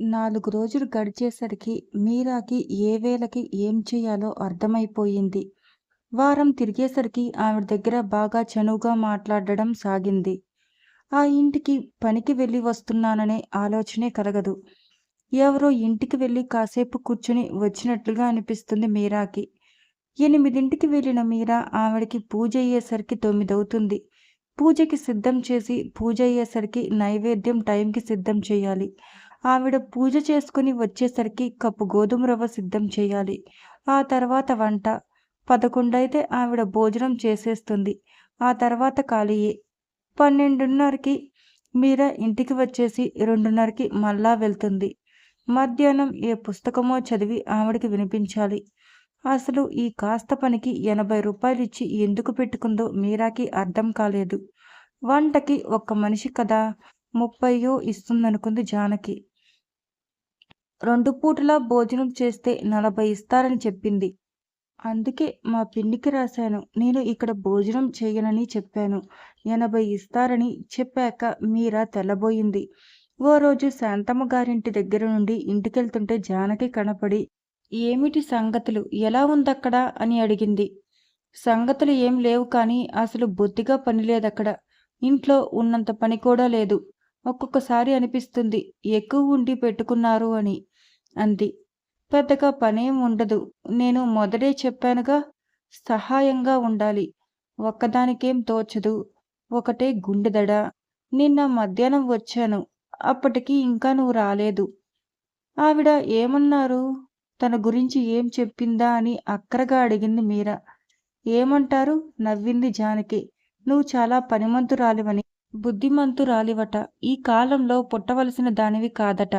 నాలుగు రోజులు గడిచేసరికి మీరాకి ఏ వేళకి ఏం చేయాలో అర్థమైపోయింది. వారం తిరిగేసరికి ఆవిడ దగ్గర బాగా చనువుగా మాట్లాడడం సాగింది. ఆ ఇంటికి పనికి వెళ్ళి వస్తున్నాననే ఆలోచనే కలగదు. ఎవరో ఇంటికి వెళ్ళి కాసేపు కూర్చుని వచ్చినట్లుగా అనిపిస్తుంది మీరాకి. ఎనిమిదింటికి వెళ్ళిన మీరా ఆవిడకి పూజ అయ్యేసరికి తొమ్మిదవుతుంది. పూజకి సిద్ధం చేసి పూజ అయ్యేసరికి నైవేద్యం టైంకి సిద్ధం చేయాలి. ఆవిడ పూజ చేసుకుని వచ్చేసరికి కప్పు గోధుమ రవ్వ సిద్ధం చేయాలి. ఆ తర్వాత వంట. పదకొండైతే ఆవిడ భోజనం చేసేస్తుంది. ఆ తర్వాత ఖాళీయే. పన్నెండున్నరకి మీరా ఇంటికి వచ్చేసి రెండున్నరకి మళ్ళా వెళ్తుంది. మధ్యాహ్నం ఏ పుస్తకమో చదివి ఆవిడకి వినిపించాలి. అసలు ఈ కాస్త పనికి ఎనభై రూపాయలు ఇచ్చి ఎందుకు పెట్టుకుందో మీరాకి అర్థం కాలేదు. వంటకి ఒక్క మనిషి కదా ముప్పయో ఇస్తుందనుకుంది జానకి. రెండు పూటలా భోజనం చేస్తే నలభై ఇస్తారని చెప్పింది. అందుకే మా పిన్నికి రాశాను. నేను ఇక్కడ భోజనం చేయనని చెప్పాను. ఎనభై ఇస్తారని చెప్పాక మీరా తెల్లబోయింది. ఓ రోజు శాంతమ్మ గారింటి దగ్గర నుండి ఇంటికెళ్తుంటే జానకి కనపడి ఏమిటి సంగతులు ఎలా ఉందక్కడ అని అడిగింది. సంగతులు ఏం లేవు కానీ అసలు బొత్తిగా పనిలేదక్కడ. ఇంట్లో ఉన్నంత పని కూడా లేదు. ఒక్కొక్కసారి అనిపిస్తుంది ఎక్కువ ఉండి పెట్టుకున్నారు అని అంది. పెద్దగా పనేం ఉండదు. నేను మొదటే చెప్పానుగా సహాయంగా ఉండాలి. ఒక్కదానికేం తోచదు. ఒకటే గుండెదడ. నిన్న మధ్యాహ్నం వచ్చాను. అప్పటికి ఇంకా నువ్వు రాలేదు. ఆవిడ ఏమన్నారు? తన గురించి ఏం చెప్పిందా అని అక్కరగా అడిగింది మీరా. ఏమంటారు? నవ్వింది జానకి. నువ్వు చాలా పనిమంతురాలివని, బుద్ధిమంతురాలివట. ఈ కాలంలో పుట్టవలసిన దానివి కాదట.